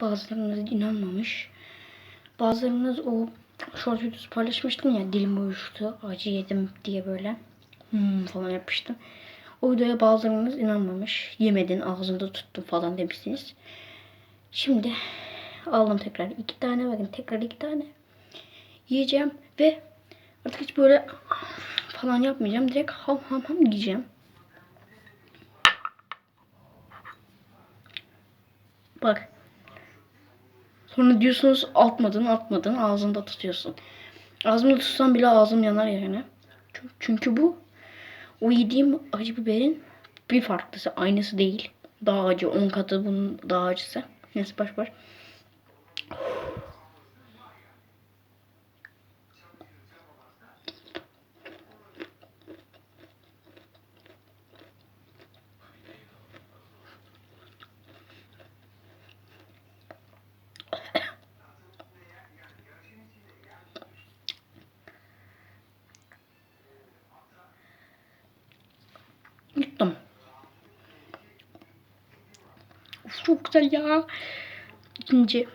Bazılarınız inanmamış. Bazılarınız o short videosu paylaşmıştım ya dilim uyuştu. Acı yedim diye böyle. Hmm falan yapmıştım. O videoya bazılarınız inanmamış. Yemedin ağzında tuttun falan demişsiniz. Şimdi aldım tekrar iki tane bakın tekrar iki tane yiyeceğim ve artık hiç böyle falan yapmayacağım. Direkt ham ham ham yiyeceğim. Bak. Sonra diyorsunuz atmadın atmadın ağzında tutuyorsun. Ağzımda tutsam bile ağzım yanar yani. Çünkü- bu o yediğim acı biberin bir farklısı. Aynısı değil. Daha acı. 10 katı bunun daha acısı. Neyse baş baş. Çok güzel ya. İkinci